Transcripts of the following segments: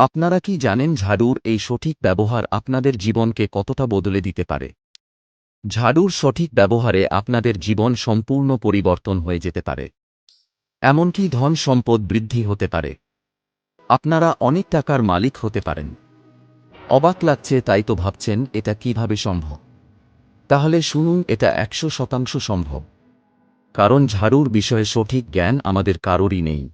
আপনারা কি জানেন ঝাড়ুর এই সঠিক ব্যবহার আপনাদের জীবনকে কতটা বদলে দিতে পারে? ঝাড়ুর সঠিক ব্যবহারে আপনাদের জীবন সম্পূর্ণ পরিবর্তন হয়ে যেতে পারে। এমনকি ধন সম্পদ বৃদ্ধি হতে পারে। আপনারা অনেক টাকার মালিক হতে পারেন। অবাক লাগছে তাই তো ভাবছেন, এটা কীভাবে সম্ভব? তাহলে শুনুন, এটা একশো শতাংশ সম্ভব। কারণ ঝাড়ুর বিষয়ে সঠিক জ্ঞান আমাদের কারোরই নেই।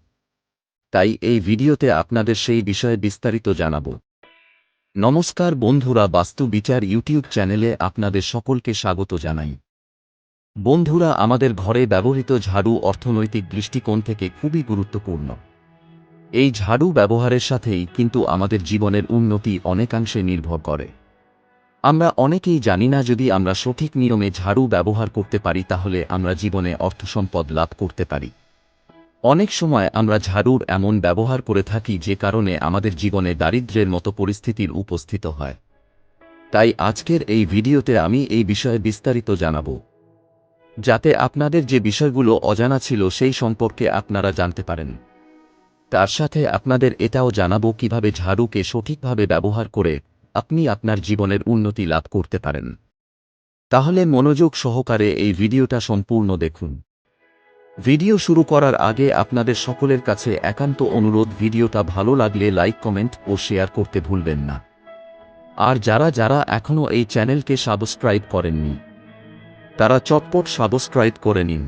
তাই এই ভিডিওতে আপনাদের সেই বিষয়ে বিস্তারিত জানাব। নমস্কার বন্ধুরা, বাস্তু বিচার ইউটিউব চ্যানেলে আপনাদের সকলকে স্বাগত জানাই। বন্ধুরা, আমাদের ঘরে ব্যবহৃত ঝাড়ু অর্থনৈতিক দৃষ্টিকোণ থেকে খুবই গুরুত্বপূর্ণ। এই ঝাড়ু ব্যবহারের সাথেই কিন্তু আমাদের জীবনের উন্নতি অনেকাংশে নির্ভর করে। আমরা অনেকেই জানি না, যদি আমরা সঠিক নিয়মে ঝাড়ু ব্যবহার করতে পারি, তাহলে আমরা জীবনে অর্থসম্পদ লাভ করতে পারি। অনেক সময় আমরা ঝাড়ুর এমন ব্যবহার করে থাকি যে কারণে আমাদের জীবনে দারিদ্র্যের মতো পরিস্থিতির উপস্থিত হয়। তাই আজকের এই ভিডিওতে আমি এই বিষয়ে বিস্তারিত জানাব। যাতে আপনাদের যে বিষয়গুলো অজানা ছিল সেই সম্পর্কে আপনারা জানতে পারেন। তার সাথে আপনাদের এটাও জানাব কীভাবে ঝাড়ুকে সঠিকভাবে ব্যবহার করে আপনি আপনার জীবনের উন্নতি লাভ করতে পারেন। তাহলে মনোযোগ সহকারে এই ভিডিওটা সম্পূর্ণ দেখুন। ভিডিও শুরু করার আগে আপনাদের সকলের কাছে একান্ত অনুরোধ, ভিডিওটা ভালো লাগলে লাইক, কমেন্ট ও শেয়ার করতে ভুলবেন না। আর যারা যারা এখনও এই চ্যানেলকে সাবস্ক্রাইব করেননি, তারা চটপট সাবস্ক্রাইব করে নিন।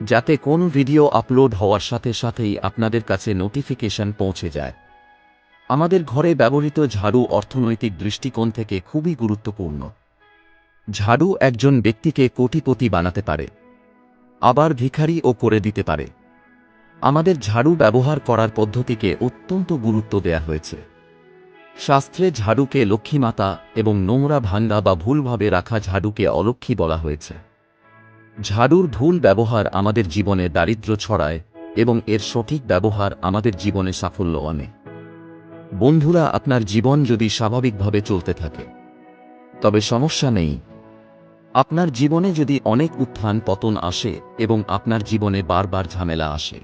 যাতে কোন ভিডিও আপলোড হওয়ার সাথে সাথেই আপনাদের কাছে নোটিফিকেশন পৌঁছে যায়। আমাদের ঘরে ব্যবহৃত ঝাড়ু অর্থনৈতিক দৃষ্টিকোণ থেকে খুবই গুরুত্বপূর্ণ। ঝাড়ু একজন ব্যক্তিকে কোটিপতি বানাতে পারে। আবার ভিখারিও করে দিতে পারে। আমাদের ঝাড়ু ব্যবহার করার পদ্ধতিকে অত্যন্ত গুরুত্ব দেয়া হয়েছে। শাস্ত্রে ঝাড়ুকে লক্ষ্মীমাতা এবং নোংরা ভাঙ্গা বা ভুলভাবে রাখা ঝাড়ুকে অলক্ষী বলা হয়েছে। ঝাড়ুর ভুল ব্যবহার আমাদের জীবনে দারিদ্র্য ছড়ায় এবং এর সঠিক ব্যবহার আমাদের জীবনে সাফল্য আনে। বন্ধুরা, আপনার জীবন যদি স্বাভাবিকভাবে চলতে থাকে, তবে সমস্যা নেই আপনার জীবনে যদি অনেক উত্থান পতন আসে এবং আপনার জীবনে বারবার ঝামেলা আসে।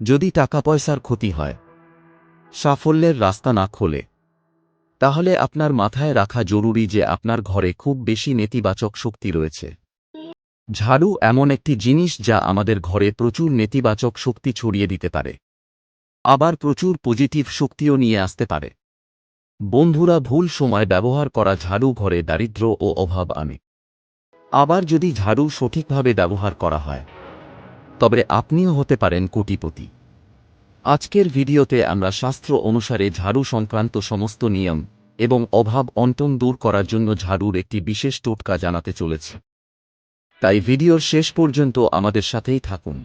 যদি টাকা পয়সার ক্ষতি হয়, সাফল্যের রাস্তা না খোলে, তাহলে আপনার মাথায় রাখা জরুরি যে আপনার ঘরে খুব বেশি নেতিবাচক শক্তি রয়েছে। ঝাড়ু এমন একটি জিনিস যা আমাদের ঘরে প্রচুর নেতিবাচক শক্তি ছড়িয়ে দিতে পারে। আবার প্রচুর পজিটিভ শক্তিও নিয়ে আসতে পারে। বন্ধুরা, ভুল সময় ব্যবহার করা ঝাড়ু ঘরে দারিদ্র্য ও অভাব আনে। আবার যদি ঝাড়ু সঠিকভাবে ব্যবহার করা হয়, তবে আপনিও হতে পারেন কোটিপতি। আজকের ভিডিওতে আমরা শাস্ত্র অনুসারে ঝাড়ু সংক্রান্ত সমস্ত নিয়ম এবং অভাব অন্টন দূর করার জন্য ঝাড়ুর একটি বিশেষ টোটকা জানাতে চলেছে। তাই ভিডিওর শেষ পর্যন্ত আমাদের সাথেই থাকুন।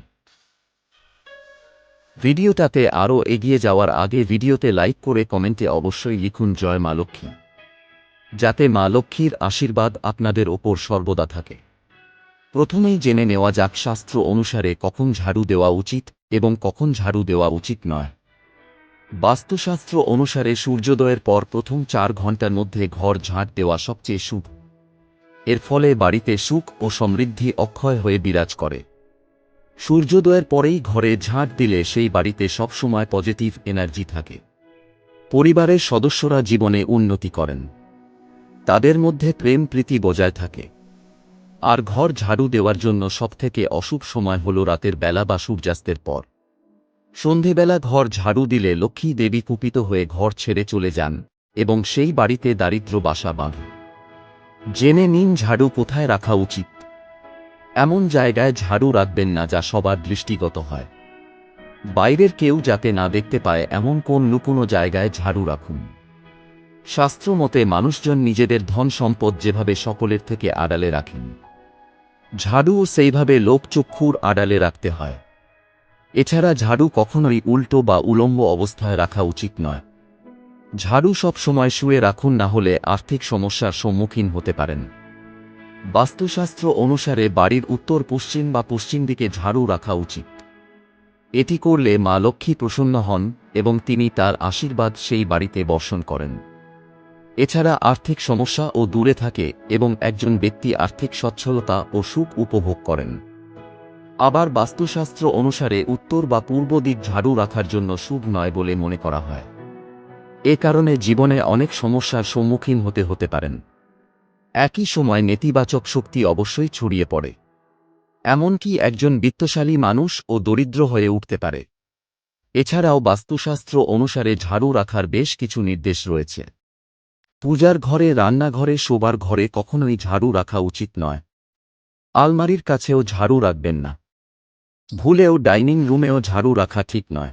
ভিডিওটাতে আরও এগিয়ে যাওয়ার আগে ভিডিওতে লাইক করে কমেন্টে অবশ্যই লিখুন, জয় মা লক্ষ্মী। যাতে মা লক্ষ্মীর আশীর্বাদ আপনাদের ওপর সর্বদা থাকে। প্রথমেই জেনে নেওয়া যাক শাস্ত্র অনুসারে কখন ঝাড়ু দেওয়া উচিত এবং কখন ঝাড়ু দেওয়া উচিত নয়। বাস্তুশাস্ত্র অনুসারে সূর্যোদয়ের পর প্রথম চার ঘণ্টার মধ্যে ঘর ঝাঁট দেওয়া সবচেয়ে শুভ। এর ফলে বাড়িতে সুখ ও সমৃদ্ধি অক্ষয় হয়ে বিরাজ করে। সূর্যোদয়ের পরেই ঘরে ঝাঁট দিলে সেই বাড়িতে সবসময় পজিটিভ এনার্জি থাকে। পরিবারের সদস্যরা জীবনে উন্নতি করেন। তাদের মধ্যে প্রেম প্রীতি বজায় থাকে। আর ঘর ঝাড়ু দেওয়ার জন্য সবথেকে অশুভ সময় হল রাতের বেলা বা সূর্যাস্তের পর। সন্ধেবেলা ঘর ঝাড়ু দিলে লক্ষ্মী দেবী কুপিত হয়ে ঘর ছেড়ে চলে যান এবং সেই বাড়িতে দারিদ্র বাসা বাঁধে। জেনে নিন ঝাড়ু কোথায় রাখা উচিত। এমন জায়গায় ঝাড়ু রাখবেন না যা সবার দৃষ্টিগত হয়। বাইরের কেউ যাতে না দেখতে পায় এমন কোন লুকোনো জায়গায় ঝাড়ু রাখুন। শাস্ত্র মতে মানুষজন নিজেদের ধন সম্পদ যেভাবে সকলের থেকে আড়ালে রাখেন, ঝাড়ুও সেইভাবে লোকচক্ষুর আড়ালে রাখতে হয়। এছাড়া ঝাড়ু কখনোই উল্টো বা উলম্ব অবস্থায় রাখা উচিত নয়। ঝাড়ু সব সময় শুয়ে রাখুন না হলে আর্থিক সমস্যার সম্মুখীন হতে পারেন। বাস্তুশাস্ত্র অনুসারে বাড়ির উত্তর পশ্চিম বা পশ্চিম দিকে ঝাড়ু রাখা উচিত। এটি করলে মা লক্ষ্মী প্রসন্ন হন এবং তিনি তার আশীর্বাদ সেই বাড়িতে বর্ষণ করেন। এছাড়া আর্থিক সমস্যা ও দূরে থাকে এবং একজন ব্যক্তি আর্থিক সচ্ছলতা ও সুখ উপভোগ করেন। আবার বাস্তুশাস্ত্র অনুসারে উত্তর বা পূর্ব দিক ঝাড়ু রাখার জন্য শুভ নয় বলে মনে করা হয়। এ কারণে জীবনে অনেক সমস্যার সম্মুখীন হতে হতে পারেন। একই সময় নেতিবাচক শক্তি অবশ্যই ছড়িয়ে পড়ে। এমনকি একজন বিত্তশালী মানুষ ও দরিদ্র হয়ে উঠতে পারে। এছাড়াও বাস্তুশাস্ত্র অনুসারে ঝাড়ু রাখার বেশ কিছু নির্দেশ রয়েছে। পূজার ঘরে, রান্নাঘরে, শোবার ঘরে কখনোই ঝাড়ু রাখা উচিত নয়। আলমারির কাছেও ঝাড়ু রাখবেন না। ভুলেও ডাইনিং রুমেও ঝাড়ু রাখা ঠিক নয়।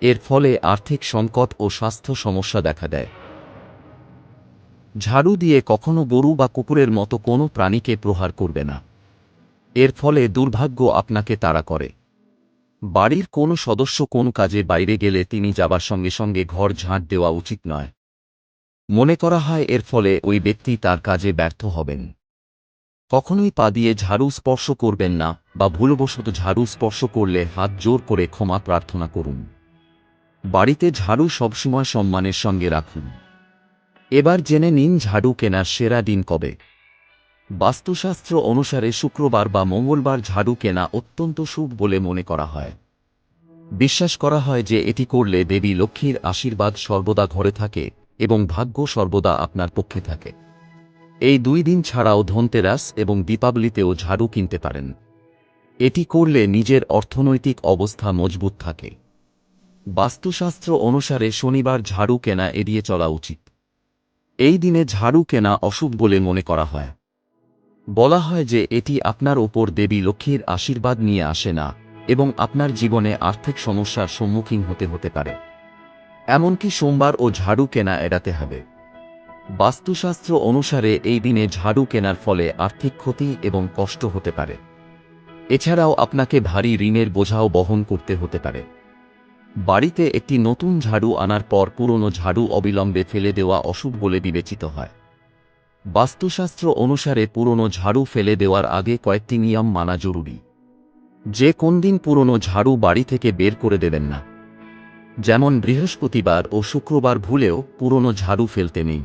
এর ফলে আর্থিক সংকট ও স্বাস্থ্য সমস্যা দেখা দেয়। ঝাড়ু দিয়ে কখনো গরু বা কুকুরের মতো কোনো প্রাণীকে প্রহার করবে না। এর ফলে দুর্ভাগ্য আপনাকে তাড়া করে। বাড়ির কোনো সদস্য কোন কাজে বাইরে গেলে তিনি যাবার সঙ্গে সঙ্গে ঘর ঝাঁট দেওয়া উচিত নয়। মনে করা হয় এর ফলে ওই ব্যক্তি তার কাজে ব্যর্থ হবেন। কখনোই পা দিয়ে ঝাড়ু স্পর্শ করবেন না বা ভুলবশত ঝাড়ু স্পর্শ করলে হাত জোর করে ক্ষমা প্রার্থনা করুন। বাড়িতে ঝাড়ু সবসময় সম্মানের সঙ্গে রাখুন। এবার জেনে নিন ঝাড়ু কেনার সেরা দিন কবে। বাস্তুশাস্ত্র অনুসারে শুক্রবার বা মঙ্গলবার ঝাড়ু কেনা অত্যন্ত শুভ বলে মনে করা হয়। বিশ্বাস করা হয় যে এটি করলে দেবী লক্ষ্মীর আশীর্বাদ সর্বদা ঘরে থাকে এবং ভাগ্য সর্বদা আপনার পক্ষে থাকে। এই দুই দিন ছাড়াও ধনতেরাস এবং দীপাবলিতেও ঝাড়ু কিনতে পারেন। এটি করলে নিজের অর্থনৈতিক অবস্থা মজবুত থাকে। বাস্তুশাস্ত্র অনুসারে শনিবার ঝাড়ু কেনা এড়িয়ে চলা উচিত। এই দিনে ঝাড়ু কেনা অশুভ বলে মনে করা হয়। বলা হয় যে এটি আপনার ওপর দেবী লক্ষ্মীর আশীর্বাদ নিয়ে আসে না, এবং আপনার জীবনে আর্থিক সমস্যার সম্মুখীন হতে হতে পারে। এমনকি সোমবার ও ঝাড়ু কেনা এড়াতে হবে। বাস্তুশাস্ত্র অনুসারে এই দিনে ঝাড়ু কেনার ফলে আর্থিক ক্ষতি এবং কষ্ট হতে পারে। এছাড়াও আপনাকে ভারী ঋণের বোঝাও বহন করতে হতে পারে। বাড়িতে একটি নতুন ঝাড়ু আনার পর পুরনো ঝাড়ু অবিলম্বে ফেলে দেওয়া অশুভ বলে বিবেচিত হয়। বাস্তুশাস্ত্র অনুসারে পুরনো ঝাড়ু ফেলে দেওয়ার আগে কয়েকটি নিয়ম মানা জরুরি। যে কোন দিন পুরনো ঝাড়ু বাড়ি থেকে বের করে দেবেন না। যেমন বৃহস্পতিবার ও শুক্রবার ভুলেও পুরনো ঝাড়ু ফেলতে নেই।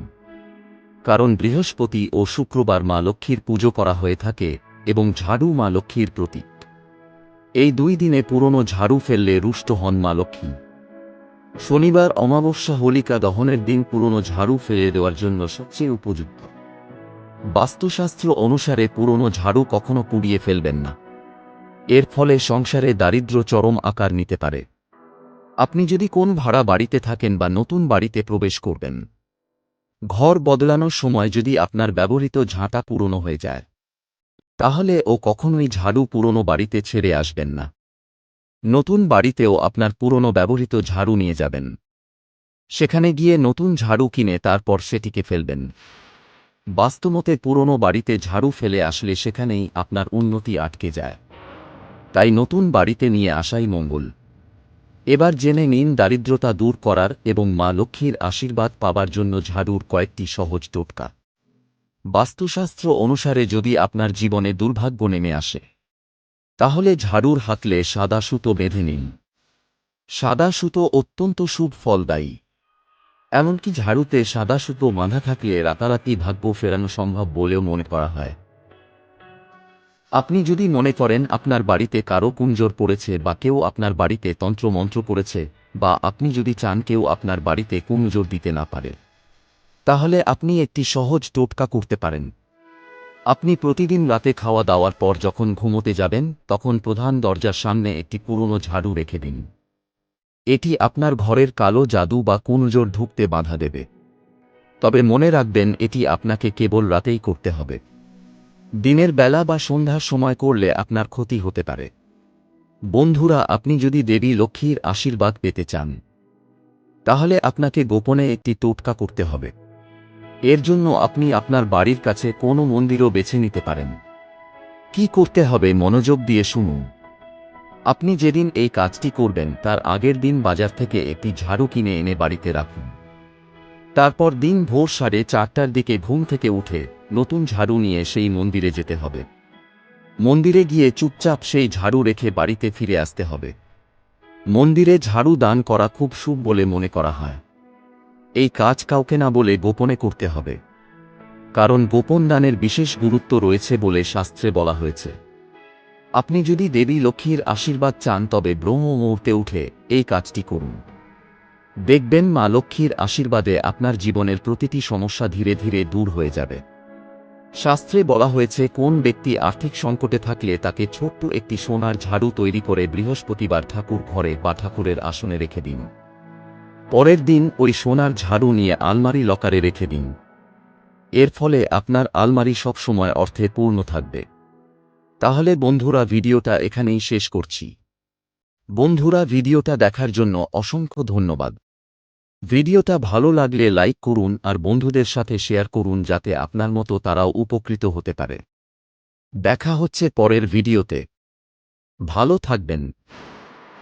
কারণ বৃহস্পতি ও শুক্রবার মা লক্ষ্মীর পুজো করা হয়ে থাকে এবং ঝাড়ু মা লক্ষ্মীর প্রতীক। এই দুই দিনে পুরনো ঝাড়ু ফেললে রুষ্ট হন মা লক্ষ্মী। শনিবার অমাবস্যা হোলিকা দহনের দিন পুরনো ঝাড়ু ফেলে দেওয়ার জন্য সবচেয়ে উপযুক্ত। বাস্তুশাস্ত্র অনুসারে পুরনো ঝাড়ু কখনো পুড়িয়ে ফেলবেন না। এর ফলে সংসারে দারিদ্র্য চরম আকার নিতে পারে। আপনি যদি কোন ভাড়া বাড়িতে থাকেন বা নতুন বাড়িতে প্রবেশ করবেন, ঘর বদলানোর সময় যদি আপনার ব্যবহৃত ঝাঁটা পুরনো হয়ে যায়, তাহলে ও কখনোই ঝাড়ু পুরনো বাড়িতে ছেড়ে আসবেন না। নতুন বাড়িতেও আপনার পুরনো ব্যবহৃত ঝাড়ু নিয়ে যাবেন। সেখানে গিয়ে নতুন ঝাড়ু কিনে তারপর সেটিকে ফেলবেন। বাস্তবতে পুরনো বাড়িতে ঝাড়ু ফেলে আসলে সেখানেই আপনার উন্নতি আটকে যায়। তাই নতুন বাড়িতে নিয়ে আসাই মঙ্গল। এবার জেনে নিন দারিদ্রতা দূর করার এবং মা লক্ষ্মীর আশীর্বাদ পাবার জন্য ঝাড়ুর কয়েকটি সহজ টোটকা। বাস্তুশাস্ত্র অনুসারে যদি আপনার জীবনে দুর্ভাগ্য নেমে আসে, তাহলে ঝাড়ুর হাতলে সাদা সুতো বেঁধে নিন। সাদা সুতো অত্যন্ত শুভ ফলদায়ী। এমনকি ঝাড়ুতে সাদা সুতো বাঁধা থাকলে রাতারাতি ভাগ্য ফেরানো সম্ভব বলেও মনে করা হয়। আপনি যদি মনে করেন আপনার বাড়িতে কারও কুঞ্জর পড়েছে বা কেউ আপনার বাড়িতে তন্ত্রমন্ত্র পড়েছে, বা আপনি যদি চান কেউ আপনার বাড়িতে কুঞ্জর দিতে না পারে, তাহলে আপনি একটি সহজ টোটকা করতে পারেন। আপনি প্রতিদিন রাতে খাওয়া দাওয়ার পর যখন ঘুমোতে যাবেন, তখন প্রধান দরজার সামনে একটি পুরনো ঝাড়ু রেখে দিন। এটি আপনার ঘরের কালো জাদু বা কুনজোর ঢুকতে বাধা দেবে। তবে মনে রাখবেন, এটি আপনাকে কেবল রাতেই করতে হবে। দিনের বেলা বা সন্ধ্যার সময় করলে আপনার ক্ষতি হতে পারে। বন্ধুরা, আপনি যদি দেবী লক্ষ্মীর আশীর্বাদ পেতে চান, তাহলে আপনাকে গোপনে একটি টোটকা করতে হবে। এর জন্য আপনি আপনার বাড়ির কাছে কোনো মন্দিরও বেছে নিতে পারেন। কি করতে হবে মনোযোগ দিয়ে শুনুন। আপনি যেদিন এই কাজটি করবেন, তার আগের দিন বাজার থেকে একটি ঝাড়ু কিনে এনে বাড়িতে রাখুন। তারপর দিন ভোর সাড়ে চারটার দিকে ঘুম থেকে উঠে নতুন ঝাড়ু নিয়ে সেই মন্দিরে যেতে হবে। মন্দিরে গিয়ে চুপচাপ সেই ঝাড়ু রেখে বাড়িতে ফিরে আসতে হবে। মন্দিরে ঝাড়ু দান করা খুব শুভ বলে মনে করা হয়। এই কাজ কাউকে না বলে গোপনে করতে হবে। কারণ গোপন দানের বিশেষ গুরুত্ব রয়েছে বলে শাস্ত্রে বলা হয়েছে। আপনি যদি দেবী লক্ষ্মীর আশীর্বাদ চান তবে ব্রহ্ম মুহূর্তে উঠে এই কাজটি করুন। দেখবেন মা লক্ষ্মীর আশীর্বাদে আপনার জীবনের প্রতিটি সমস্যা ধীরে ধীরে দূর হয়ে যাবে। শাস্ত্রে বলা হয়েছে, কোন ব্যক্তি আর্থিক সংকটে থাকলে তাকে ছোট্ট একটি সোনার ঝাড়ু তৈরি করে বৃহস্পতিবার ঠাকুর ঘরে বা ঠাকুরের আসনে রেখে দিন। পরের দিন ওই সোনার ঝাড়ু নিয়ে আলমারি লকারে রেখে দিন। এর ফলে আপনার আলমারি সবসময় অর্থে পূর্ণ থাকবে। তাহলে বন্ধুরা, ভিডিওটা এখানেই শেষ করছি। বন্ধুরা, ভিডিওটা দেখার জন্য অসংখ্য ধন্যবাদ। ভিডিওটা ভালো লাগলে লাইক করুন আর বন্ধুদের সাথে শেয়ার করুন যাতে আপনার মতো তারাও উপকৃত হতে পারে। দেখা হচ্ছে পরের ভিডিওতে। ভালো থাকবেন।